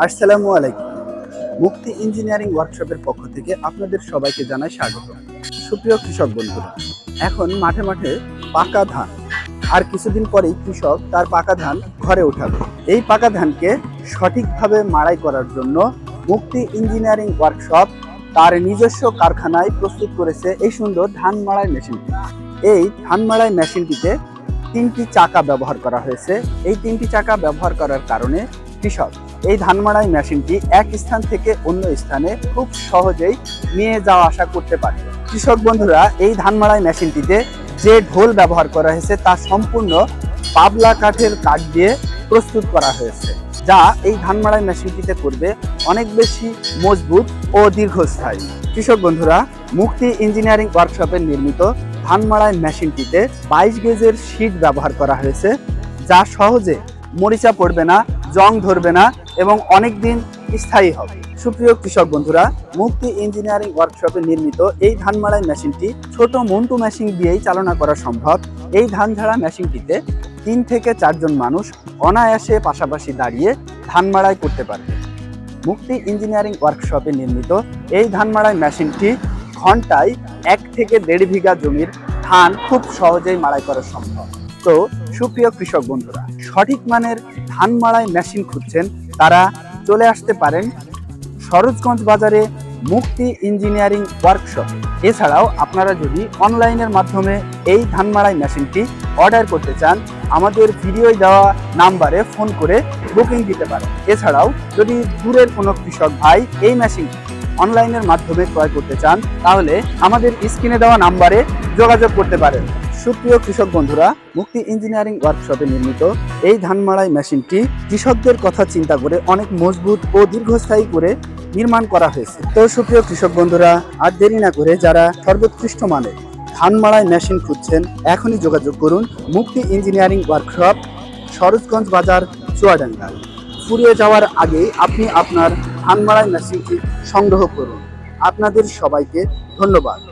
আসসালামু আলাইকুম। মুক্তি ইঞ্জিনিয়ারিং ওয়ার্কশপের পক্ষ থেকে আপনাদের সবাইকে জানাই স্বাগত। সুপ্রিয় কৃষক বন্ধুরা, এখন মাঠে মাঠে পাকা ধান। আর কিছুদিন পরেই কৃষক তার পাকা ধান ঘরে উঠাবে। এই পাকা ধানকে সঠিকভাবে মাড়াই করার জন্য মুক্তি ইঞ্জিনিয়ারিং ওয়ার্কশপ তার নিজস্ব কারখানায় প্রস্তুত করেছে এই সুন্দর ধান মাড়াই মেশিনটি এই ধান মাড়াই মেশিনটিতে তিনটি চাকা ব্যবহার করা হয়েছে। এই তিনটি চাকা ব্যবহার করার কারণে কৃষক এই ধান মাড়াই মেশিনটি এক স্থান থেকে অন্য স্থানে খুব সহজেই নিয়ে যাওয়া আসা করতে পারে। কৃষক বন্ধুরা, এই ধান মাড়াই মেশিনটিতে যে ঢোল ব্যবহার করা হয়েছে তা সম্পূর্ণ পাবলা কাঠের কাঠ দিয়ে প্রস্তুত করা হয়েছে, যা এই ধান মাড়াই মেশিনটিতে করবে অনেক বেশি মজবুত ও দীর্ঘস্থায়ী। কৃষক বন্ধুরা, মুক্তি ইঞ্জিনিয়ারিং ওয়ার্কশপে নির্মিত ধান মাড়াই মেশিনটিতে বাইশ গেজের শীট ব্যবহার করা হয়েছে, যা সহজে মরিচা পড়বে না জং ধরবে না এবং অনেক দিন স্থায়ী হবে। সুপ্রিয় কৃষক বন্ধুরা, মুক্তি ইঞ্জিনিয়ারিং ওয়ার্কশপে নির্মিত এই ধান মাড়াই মেশিনটি ছোট মন্টু মেশিন দিয়েই চালনা করা সম্ভব। এই ধান ঝাড়া মেশিনটিতে তিন থেকে চারজন মানুষ অনায়াসে পাশাপাশি দাঁড়িয়ে ধান মাড়াই করতে পারবে। মুক্তি ইঞ্জিনিয়ারিং ওয়ার্কশপে নির্মিত এই ধান মাড়াই মেশিনটি ঘন্টায় এক থেকে দেড় বিঘা জমির ধান খুব সহজেই মাড়াই করা সম্ভব। তো সুপ্রিয় কৃষক বন্ধুরা, সঠিক মানের ধান মাড়াই মেশিন খুঁজছেন তারা। চলে আসতে পারেন সরোজগঞ্জ বাজারে মুক্তি ইঞ্জিনিয়ারিং ওয়ার্কশপ। এছাড়াও আপনারা যদি অনলাইনের মাধ্যমে এই ধান মাড়াই মেশিনটি অর্ডার করতে চান, আমাদের ভিডিওয় দেওয়া নাম্বারে ফোন করে বুকিং দিতে পারেন। এছাড়াও যদি দূরের কোনো কৃষক ভাই এই মেশিন অনলাইনের মাধ্যমে ক্রয় করতে চান, তাহলে আমাদের স্ক্রিনে দেওয়া নাম্বারে যোগাযোগ করতে পারেন। সুপ্রিয় কৃষক বন্ধুরা, মুক্তি ইঞ্জিনিয়ারিং ওয়ার্কশপে নির্মিত এই ধান মাড়াই মেশিনটি কৃষকদের কথা চিন্তা করে অনেক মজবুত ও দীর্ঘস্থায়ী করে নির্মাণ করা হয়েছে। তো সুপ্রিয় কৃষক বন্ধুরা, আর দেরি না করে যারা সর্বোৎকৃষ্ট মানের ধান মাড়াই মেশিন খুঁজছেন, এখনই যোগাযোগ করুন মুক্তি ইঞ্জিনিয়ারিং ওয়ার্কশপ, সরোজগঞ্জ বাজার, চুয়াডাঙ্গা। ফুরিয়ে যাওয়ার আগেই আপনি আপনার ধান মাড়াই মেশিনটি সংগ্রহ করুন। আপনাদের সবাইকে ধন্যবাদ।